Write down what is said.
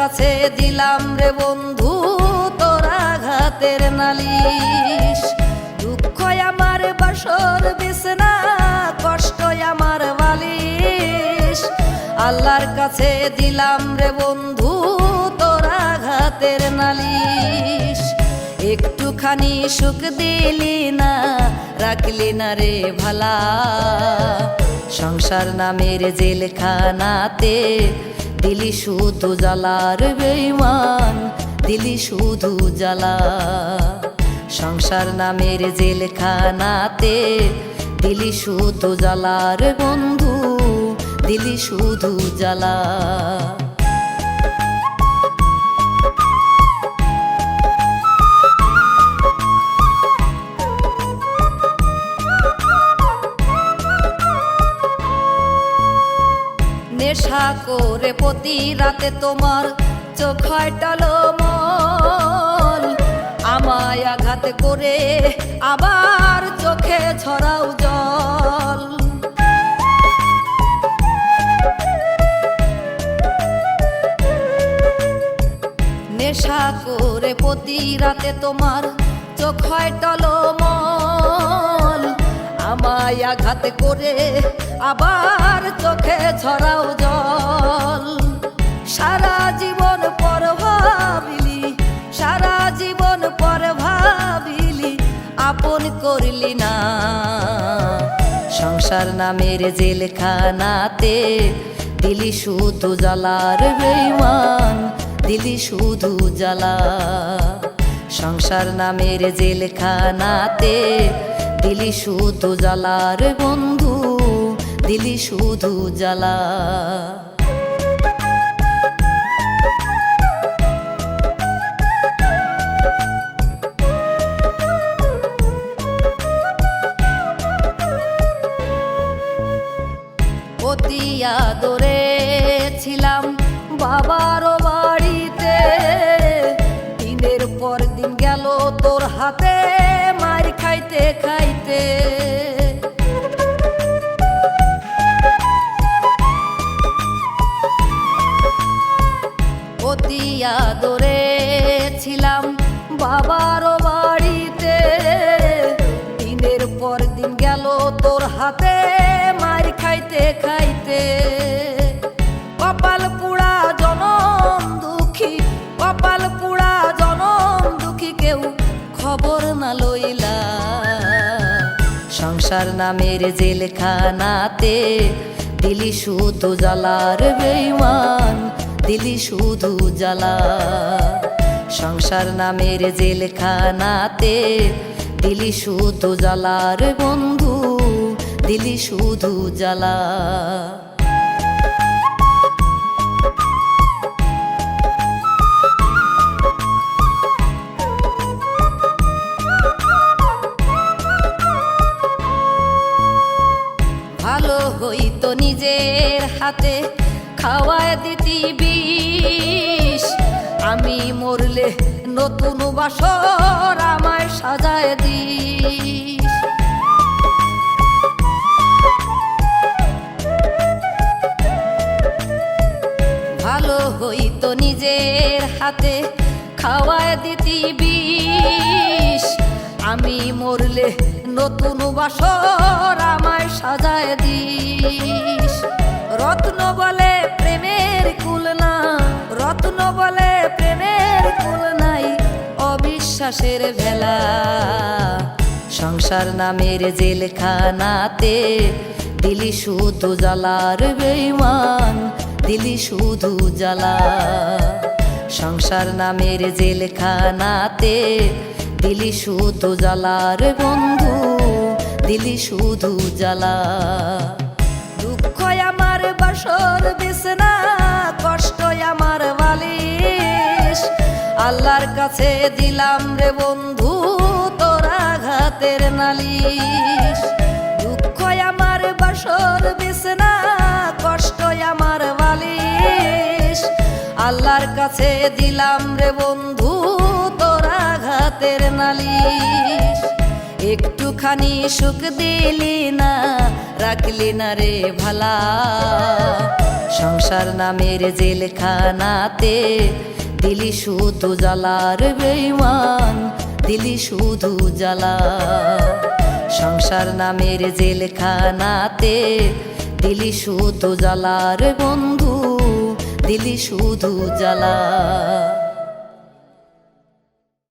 কাছে দিলাম রে বন্ধু, তোরা ঘাতের নালিশ। দুঃখ আমার বাসর বিছনা কষ্ট আমার বালিশ। আল্লাহর কাছে দিলাম রে বন্ধু, তোরা ঘাতের নালিশ। একটুখানি সুখ দিলি না, রাখলি না রে ভালা। সংসার নামের জেলখানাতে দিলি শুধু জ্বালার বেইমান, দিলি শুধু জ্বালা। সংসার নামের জেলখানাতে দিলি শুধু জ্বালার বন্ধু, দিলি শুধু জ্বালা। নেশা করে প্রতি রাতে তোমার চোখ হয় টলমল আমায় আঘাত করে আবার চোখে ছড়াও জল। নেশা করে প্রতি রাতে তোমার চোখ হয় টলমল আমায় আঘাত করে আবার চোখে ছড়াও জল। সারা জীবন পর ভাবিলি, সারা জীবন পর ভাবিলি, আপন করলি না। সংসার নামের জেলখানাতে দিলি শুধু জ্বালার বেইমান, দিলি শুধু জ্বালা। সংসার নামের জেলখানাতে দিলি শুধু জ্বালার বন্ধু দিলি শুধু জ্বালা। অতি আদরে ছিলাম বাবার বাড়িতে। দিনের পর দিন গেল তোর হাতে মার খাইতে খাইতে। অতি আদরে ছিলাম বাবার বাড়িতে। দিনের পর দিন গেল তোর হাতে, মার খাইতে খাইতে। কপাল পুড়া জনম দুঃখী, কপাল পুড়া জনম দুঃখী কেউ খবর না লইলা। সংসার নামের জেলখানাতে দিলি শুধু জ্বালার বেইমান। দিলি শুধু জ্বালা। সংসার নামের জেলখানাতে দিলি শুধু জ্বালার বন্ধু, দিলি শুধু জ্বালা। ভালো হইতো নিজের হাতে। খাওয়ায় দিতি বিষ। আমি মরলে নতুন বাসর আমায় সাজায় দিস। ভালো হইতো নিজের হাতে খাওয়ায় দিতি বিষ। আমি মরলে নতুন বাসর আমায় সাজায় দিস। রত্ন বলে অবিশ্বাসের ভেলা। সংসার নামের জেলখানাতে দিলি শুধু জ্বালার বেইমান, দিলি শুধু জ্বালা। সংসার নামের জেলখানাতে দিলি শুধু জ্বালার বন্ধু, দিলি শুধু জ্বালা। কাছে দিলাম রে বন্ধু, তোরা ঘাতের নালিশ। দুঃখ আমার বাসর বিছনা কষ্ট আমার বালিশ। আল্লাহর কাছে দিলাম রে বন্ধু, তোরা ঘাতের নালিশ। একটুখানি সুখ দিলি না, রাখলি না রে ভালা। সংসার নামের জেলখানাতে দিলি শুধু জ্বালার বেইমান, দিলি শুধু জ্বালা। সংসার নামের জেলখানাতে দিলি শুধু জ্বালার বন্ধু, দিলি শুধু জ্বালা।